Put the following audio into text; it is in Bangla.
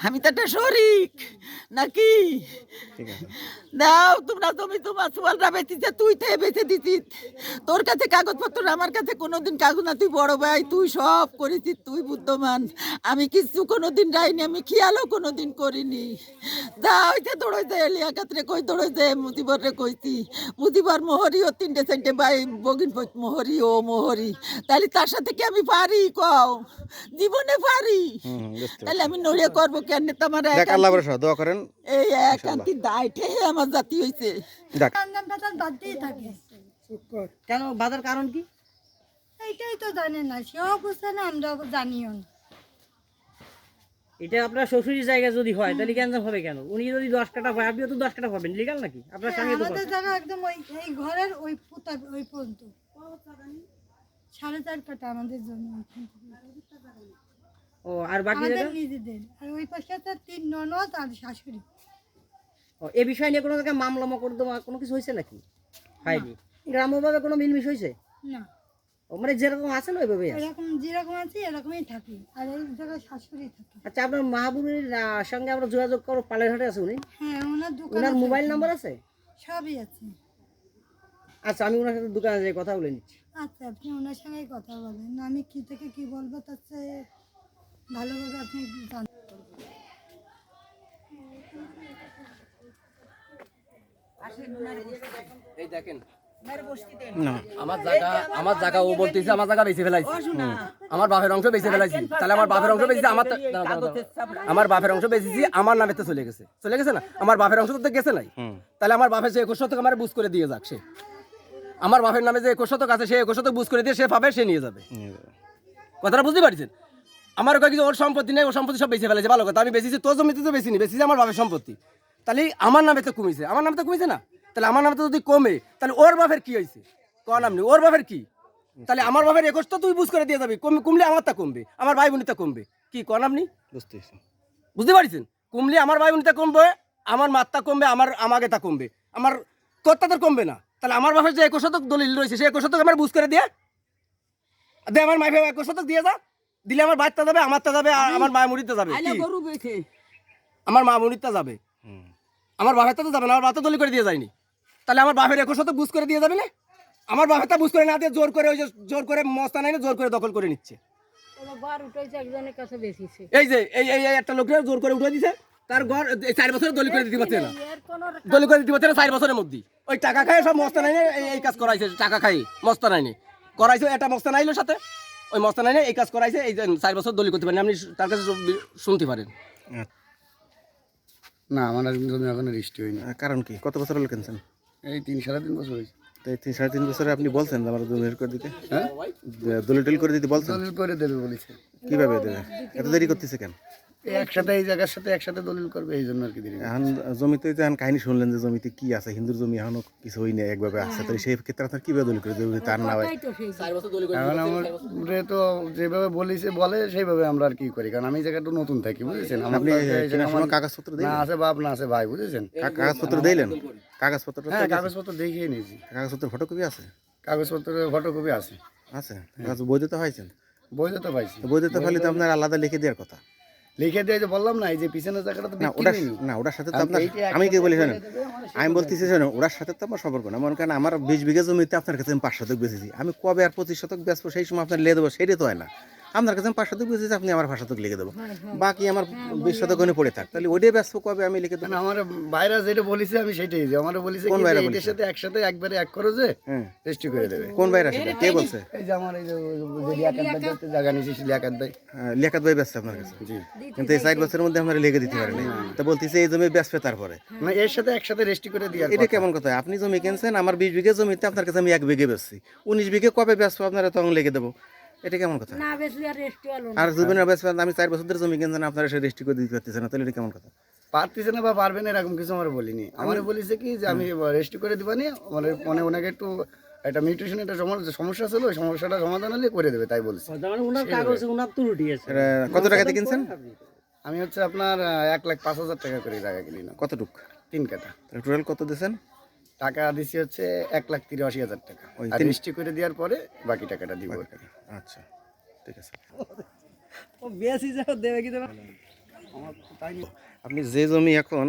আমি তো একটা শরিক নাকি? দাও তোমরা তুমি তোমার সোয়ালটা বেঁচেছে তুই তো বেঁচে দিতিস তোর কাছে কাগজপত্র আমার কাছে কোনোদিন কাগজ না তুই বড় ভাই তুই সব করেছিস তুই বুদ্ধমান। আমি কিছু কোনোদিন যাইনি আমি খেয়ালও কোনোদিন করিনি। দাও ওইতে দৌড়াইতে এলিয়া কাতরে কই দৌড়াইতে মুদিবর রে কইতি মুদিবর মোহরি ও তিনটে চারটে ভাই বগিন মোহরি ও মোহরি। তাহলে তার সাথে কি আমি পারি কও? জীবনে পারি। তাহলে আমি নড়িয়া করব কেন তোমার দেখ আল্লাহ ভরসা দোয়া করেন। এই একান্তি দায়টে আমার জাতি হয়েছে দেখ। রমজান পেতাল বাদতেই থাকে কেন বাধার কারণ কি? এইটাই তো জানে না সেও বুঝছে না আমরাও জানিও না। এটা আপনার শ্বশুরের জায়গা যদি হয় তাহলে ক্যান্সার হবে কেন? উনি যদি দশ কাটা পায় আপনিও তো দশ কাটা পাবেন লিগাল নাকি? আপনার হ্যাঁ, সঙ্গে তো আমাদের জায়গা একদম ওই এই ঘরের ওই পুতা ওই পর্যন্ত। সাড়ে চার কাটা আমাদের জন্য। ও আর বাকি আমাদের নিজেদের। আর ওই পাশে তিন ননদ আর শাশুড়ি। ও এ বিষয় নিয়ে কোনো জায়গায় মামলা মকদ্দমা কোনো কিছু হয়েছে নাকি? হয়নি। গ্রাম্যভাবে কোনো মিলমিশ হয়েছে? না। ও মানে যেরকম আছে না ওইভাবেই এরকম যেরকম আছে এরকমই থাকি। আর এই জায়গায় শাশুড়ি থাকে। আচ্ছা আপনার মাহবুবের সঙ্গে আমরা যোগাযোগ করব পালেরহাটে আছে উনি? হ্যাঁ ওনার দোকান ওনার মোবাইল নাম্বার আছে? সবই আছে। আচ্ছা আমি ওনার সাথে দোকানে যাই কথা বলে নিচ্ছি। আচ্ছা আপনি ওনার সঙ্গেই কথা বলেন। আমি কি থেকে কি বলব তার চেয়ে ভালোভাবে আপনি জান এই দেখেন। আমার জায়গা আমার জায়গা ও বলতেছে আমার জায়গা বেঁচে ফেলাইছি। আমার বাপের অংশ বেঁচে ফেলাইছি। তাহলে আমার বাপের অংশ বেঁচেছে আমার। আমার বাপের অংশ বেঁচেছি আমার নামে তো চলে গেছে। চলে গেছে না? আমার বাপের অংশ তো গেছে নাই। তাহলে আমার বাপের যে একুশ শতক আমার বুঝ করে দিয়ে যাক সে। আমার বাপের নামে যে একুশ শতক আছে সে একুশ শতক বুঝ করে দিয়ে সে পাবে সে নিয়ে যাবে। কথাটা বুঝতে পারছেন? আমার কয়েক ওর সম্পত্তি নেই ওর সম্পত্তি সব বেঁচে ফেলেছে ভালো কথা। আমি বেশিছি তোর জমিতে তো বেশি নি বেশিছি আমার বাপের সম্পত্তি। তাহলে আমার নামে তো কমেছে আমার নামে তো কমেছে না? তাহলে আমার নামে তো যদি কমে তাহলে ওর বাপের কি হয়েছে? ক নাম নেই ওর বাপের কি? তাহলে আমার বাপের একুশ তো তুই বুঝ করে দিয়ে যাবি কম কমলে আমার তা কমবে আমার ভাই বোনিতা কমবে। কি ক নাম নেই? বুঝতে পেরেছি। বুঝতে পারছেন? কমলে আমার ভাই বোনিতা কমবে আমার মাত্রা কমবে আমার আমাকে তা কমবে। আমার কর্তাদের কমবে না। তাহলে আমার বাপের যে একুশ শতক দলিল রয়েছে সে একুশ শতক আমার বুঝ করে দিয়ে। দে আমার মাই ভাই একুশ শতক দিয়ে যা। দিলে আমার বাচ্চা যাবে আমারটা যাবে আর আমার মা মুড়িতে যাবে। আমার মা মুড়িতে যাবে। আমার বাপের তো যাবে না আমার তো দলি করে দিয়ে যায়নি। তাহলে আমার বাপের একুশ শতক বুঝ করে দিয়ে যাবে না? আমার বাপের তা বুঝ করে না দিয়ে জোর করে ওই যে জোর করে মস্তা নাই না জোর করে দখল করে নিচ্ছে। বার উঠাইছে একজনের কাছে বেশিছে এই যে এই এই একটা লোকের জোর করে উঠে দিছে তার ঘর চার বছরে দলি করে দিতে পারছে না। দলি করে দিতে পারছে না চার বছরের মধ্যে। ওই টাকা খায় সব মস্তা নাই এই কাজ করাইছে টাকা খাই মস্তা নাই করাইছে একটা মস্তা নাইলো সাথে। ওই মস্তা নাই এই কাজ করাইছে এই যে চার বছর দলি করতে পারেন। আপনি তার কাছে শুনতে পারেন। না আমার জমি এখনও রেজিস্ট্রি হয়নি। কারণ কি? কত বছর হলো কেনছেন? এই তিন সাড়ে তিন বছর হয়েছে। তো এই তিন সাড়ে তিন বছরে আপনি বলছেন আমার দলিল করে দিতে? হ্যাঁ? দলিল করে দিতে বলছেন? দলিল করে দেবে বলেছে। কীভাবে দেবে? এত দেরি করতেছে কেন? একসাথে এই জায়গার সাথে একসাথে দলিল করবে এই জন্য আর কি এখন জমিতে যে কাহিনী শুনলেন যে জমিতে কি আছে হিন্দুর জমি এখনও কিছু হই না একভাবে আছে তো সেই ক্ষেত্রে আপনার কীভাবে দলিল করে দেবে? তার না হয় এখন আমার তো যেভাবে বলিছে বলে সেইভাবে আমরা আর কি করি কারণ আমি এই জায়গাটা নতুন থাকি বুঝেছেন? আপনি আমার কাগজপত্র না দিলেন আছে বাপ না আছে ভাই বুঝেছেন? কাগজপত্র দিলেন? কাগজপত্র হ্যাঁ কাগজপত্র দেখিয়ে নিয়েছি। কাগজপত্র ফটোকপি আছে? কাগজপত্রের ফটোকপি আছে। আছে? বৈধতা হয়েছেন বইতে পাইছি। বৈধতা তো আপনার আলাদা লিখে দেওয়ার কথা। লিখে দিয়ে যে বললাম না এই যে পিছনের জায়গাটা তো না ওটা না ওটার সাথে তো আপনার আমি কি বলি শোনেন আমি বলতেছি শোনেন ওটার সাথে তো আমার সম্পর্ক না মনে করেন আমার বিশ বিঘা জমিতে আপনার কাছে আমি পাঁচ শতক বেঁচেছি। আমি কবে আর পঁচিশ শতক বেচবো সেই সময় আপনার লিয়ে দেবো সেটাই তো হয় না। আপনার কাছে আমি পাঁচ শতক বেঁচেছি আপনি আমার পাঁচ শতক লিখে দেবো। বাকি আমার বিশ শতক পড়ে থাক। তাহলে ওইটাই বেচবো কবে আমি লিখে দেবো? আমার বাইরা যেটা বলিছে আমি সেটাই যে আমার বলিছে কোন যে বাইরা সাথে একসাথে একবারে এক করো যে হ্যাঁ। রেজিস্ট্রি করে দেবে। কোন বাইরে সেটা কে বলছে? এই যে আমার এই যে লিয়াকাত ভাই যাতে জায়গা নিয়েছি লিয়াকাত ভাই। হ্যাঁ, লিয়াকাত ভাই ব্যস্ত আপনার কাছে। জি। কিন্তু এই চার বছরের মধ্যে আপনারা লিখে দিতে পারেন তো বলতেছে এই জমি বেচবে তারপরে। না এর সাথে একসাথে রেজিস্ট্রি করে দিয়ে এটা কেমন কথা? আপনি জমি কিনছেন আমার বিশ বিঘা জমিতে আপনার কাছে আমি এক বিঘে বেচছি। উনিশ বিঘে কবে ব্যস্ত আপনারা তখন লিখে দেবো? এটা কেমন কথা? না বেশি আর রেস্টু আলো আর জমির বেচবেন আমি চার বছর ধরে জমি কিনছেন আপনারা সে রেজিস্ট্রি করে দিতে পারতেছেন না তাহলে এটা কেমন কথা? পারতেছে না বা পারবে না এরকম কিছু আমার বলিনি। আমার বলিছে কি যে আমি রেজিস্ট্রি করে দিবানি মানে মানে ওনাকে একটু একটা মিউটেশন একটা সমস্যা সমস্যা ছিল ওই সমস্যাটা সমাধান হলে করে দেবে তাই বলছে। মানে ওনার কাগজ ওনার ত্রুটি আছে। কত টাকাতে কিনছেন? আমি হচ্ছে আপনার এক লাখ পাঁচ হাজার টাকা করে জায়গা কিনি। না কতটুক? তিন কাটা টোটাল কত দিয়েছেন? টাকা দিছি হচ্ছে এক লাখ তিরাশি হাজার টাকা। ওই তিরিশটি করে দেওয়ার পরে বাকি টাকাটা দিব আচ্ছা ঠিক আছে। ও বেশি যাও দেবে কি দেবে? তাই আপনি যে জমি এখন